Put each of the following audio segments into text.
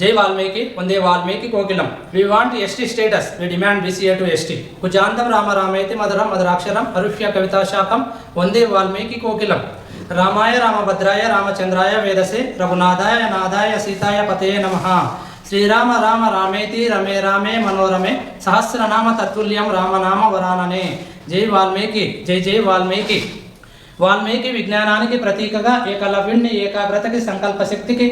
జై వాల్మీకి వందే Valmiki కోకిలం. We want ST status we demand BCA to ST కుజాంతం రామరామేతి మధురం మధురాక్షరం అరుష్య కవితాశాఖం వందే వాల్మీకి కోకిలం. రామాయ రామభద్రాయ రామచంద్రాయ వేదసే రఘునాథాయ నాథాయ సీతాయ పతయే నమ. శ్రీరామ రామ రామేతి రమే రామే మనోరమే సహస్రనామ తత్తుల్యం రామనామ వరాననే. జై వాల్మీకి జై జై వాల్మీకి. వాల్మీకి విజ్ఞానానికి ప్రతీకగా ఏకలవ్యుణ్ణి ఏకాగ్రతకి సంకల్ప శక్తికి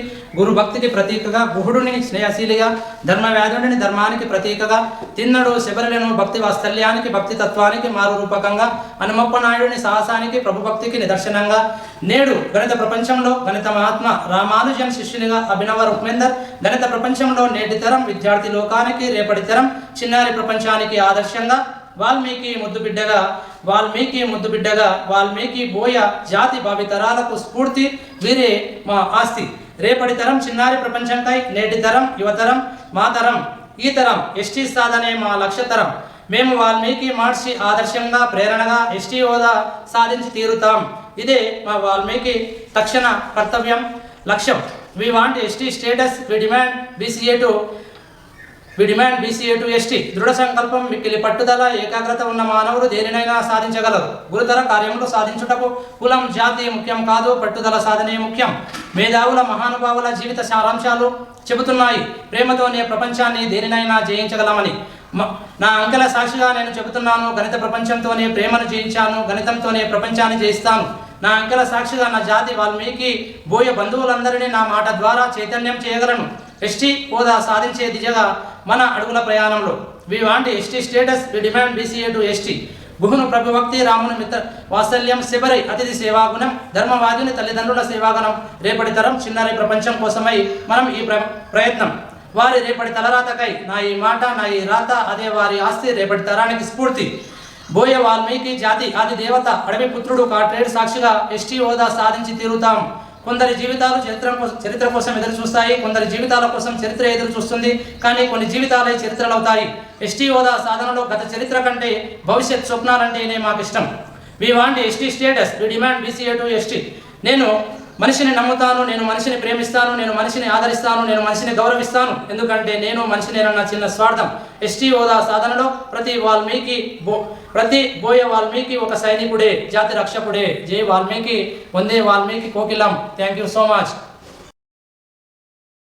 ప్రతీకగా గుహుడుని స్నేహశీలిగా ధర్మవ్యాధుడిని ధర్మానికి ప్రతీకగా తిన్నడు శబరులను భక్తి వాత్సల్యానికి భక్తి తత్వానికి మారు రూపకంగా హనుమప్ప నాయుడిని సాహసానికి ప్రభుభక్తికి నిదర్శనంగా నేడు గణిత ప్రపంచంలో గణిత మహాత్మ రామానుజన్ శిష్యునిగా అభినవ రుక్మేందర్ గణిత ప్రపంచంలో నేటి తరం విద్యార్థి లోకానికి రేపటి తరం చిన్నారి ప్రపంచానికి ఆదర్శంగా వాల్మీకి ముద్దు బిడ్డగా వాల్మీకి ముద్దు బిడ్డగా వాల్మీకి బోయ జాతి భావితరాలకు స్ఫూర్తి వీరే మా ఆస్తి. రేపటి తరం చిన్నారి ప్రపంచంకై నేటి తరం యువతరం మా తరం ఈ తరం ఎస్టీ సాధనే మా లక్ష్యతరం మేము వాల్మీకి మహర్షి ఆదర్శంగా ప్రేరణగా ఎస్టీ హోదా సాధించి తీరుతాం. ఇదే మా వాల్మీకి తక్షణ కర్తవ్యం లక్ష్యం. We want ST status we demand BCA to we demand BCA to ST దృఢ సంకల్పం మిక్కిలి పట్టుదల ఏకాగ్రత ఉన్న మానవుడు దేనినైనా సాధించగలరు గురుతర కార్యములు సాధించుటకు కులం జాతి ముఖ్యం కాదు పట్టుదల సాధనే ముఖ్యం. మేధావుల మహానుభావుల జీవిత సారాంశాలు చెబుతున్నాయి. ప్రేమతోనే ప్రపంచాన్ని దేనినైనా జయించగలమని. నా అంకెల సాక్షిగా నేను చెబుతున్నాను గణిత ప్రపంచంతోనే ప్రేమను జయించాను గణితంతోనే ప్రపంచాన్ని జయిస్తాను. నా అంకెల సాక్షిగా నా జాతి వాల్మీకి బోయ బంధువులందరినీ నా మాట ద్వారా చైతన్యం చేయగలను. ఎస్టీ హోదా సాధించే దిశగా మన అడుగుల ప్రయాణంలో. We want ST status we demand BCA to ST గుహును ప్రభుభక్తి రాముని మిత్ర వాత్సల్యం శిబరై అతిథి సేవాగుణం ధర్మవాదిని తల్లిదండ్రుల సేవాగుణం రేపటి తరం చిన్నారి ప్రపంచం కోసమై మనం ఈ ప్ర ప్రయత్నం. వారి రేపటి తలరాతకై నా ఈ మాట నా ఈ రాత అదే వారి ఆస్తి రేపటి తరానికి స్ఫూర్తి. బోయ వాల్మీకి జాతి ఆది దేవత అడవి పుత్రుడు కాట్రేడ్ సాక్షిగా ఎస్టీ హోదా సాధించి తీరుతాం. కొందరి జీవితాలు చరిత్ర కోసం చరిత్ర కోసం ఎదురు చూస్తాయి కొందరి జీవితాల కోసం చరిత్ర ఎదురు చూస్తుంది కానీ కొన్ని జీవితాలే చరిత్రలు అవుతాయి. ఎస్టీ హోదా సాధనలో గత చరిత్ర కంటే భవిష్యత్ స్వప్నాలంటేనే మాకు ఇష్టం we want ST status we demand BCA to ST. నేను మనిషిని నమ్ముతాను నేను మనిషిని ప్రేమిస్తాను నేను మనిషిని ఆదరిస్తాను నేను మనిషిని గౌరవిస్తాను. ఎందుకంటే నేను మనిషినేనన్న చిన్న స్వార్థం. ఎస్టీ హోదా సాధనలో ప్రతి వాల్మీకి బో ప్రతి బోయ వాల్మీకి ఒక సైనికుడే జాతి రక్షకుడే. జై వాల్మీకి వందే Valmiki కోకిలం. Thank you so much